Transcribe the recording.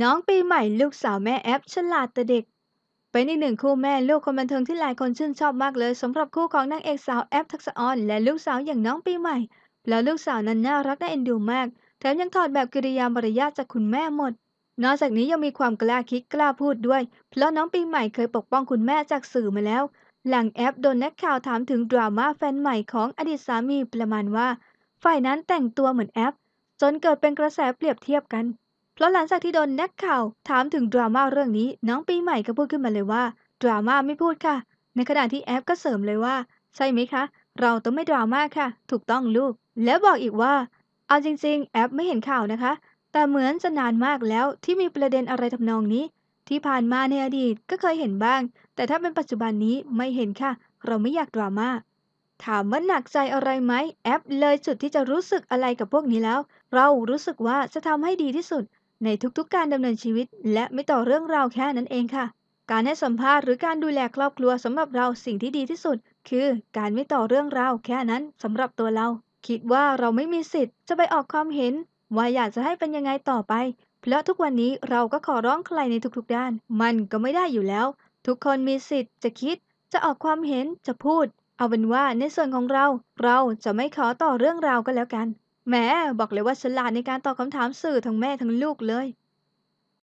น้องปีใหม่ลูกสาวแม่แอปฉลาดแต่เด็ก เป็นอีกหนึ่งคู่แม่ลูกคนบันเทิงที่หลายคนชื่นชอบมากเลยสำหรับคู่ของนางเอกสาวแอปทักษะออนและลูกสาวอย่างน้องปีใหม่แล้วลูกสาวนั้นน่ารักน่าเอ็นดูมาก แถมยังถอดแบบกิริยามารยาทจากคุณแม่หมด นอกจากนี้ยังมีความกล้าคิดกล้าพูดด้วย เพราะน้องปีใหม่เคยปกป้องคุณแม่จากสื่อมาแล้ว หลังแอปโดนนักข่าวถามถึงดราม่าแฟนใหม่ของอดีตสามีประมาณว่า ฝ่ายนั้นแต่งตัวเหมือนแอป จนเกิดเป็นกระแสเปรียบเทียบกัน เพราะหลังจากที่โดนนักข่าวถามถึงดราม่าเรื่องนี้ น้องปีใหม่ก็พูดขึ้นมาเลยว่าดราม่าไม่พูดค่ะ ในขณะที่แอปก็เสริมเลยว่า ใช่ไหมคะ เราต้องไม่ดราม่าค่ะ ถูกต้องลูก แล้วบอกอีกว่า เอาจริง ๆ แอปไม่เห็นข่าวนะคะ แต่เหมือนจะนานมากแล้วที่มีประเด็นอะไรทำนองนี้ ที่ผ่านมาในอดีตก็เคยเห็นบ้าง แต่ถ้าเป็นปัจจุบันนี้ไม่เห็นค่ะ เราไม่อยากดราม่าถามว่าหนักใจอะไรไหมแอปเลยจุดที่จะรู้สึกอะไรกับพวกนี้แล้ว เรารู้สึกว่าจะทำให้ดีที่สุด ในทุกๆการดำเนินชีวิต และไม่ต่อเรื่องราวแค่นั้นเองค่ะ การให้สัมภาษณ์หรือการดูแลครอบครัวสำหรับเราสิ่งที่ดีที่สุด คือการไม่ต่อเรื่องราวแค่นั้นสำหรับตัวเรา คิดว่าเราไม่มีสิทธิ์จะไปออกความเห็น ว่าอยากจะให้เป็นยังไงต่อไป เพราะทุกวันนี้เราก็ขอร้องใครในทุกๆด้าน มันก็ไม่ได้อยู่แล้ว ทุกคนมีสิทธิ์จะคิด จะออกความเห็นจะพูด เอาเป็นว่าในส่วนของเรา เราจะไม่ขอต่อเรื่องราวก็แล้วกัน แหม บอกเลยว่าฉลาดในการตอบคำถามสื่อทั้งแม่ทั้งลูกเลย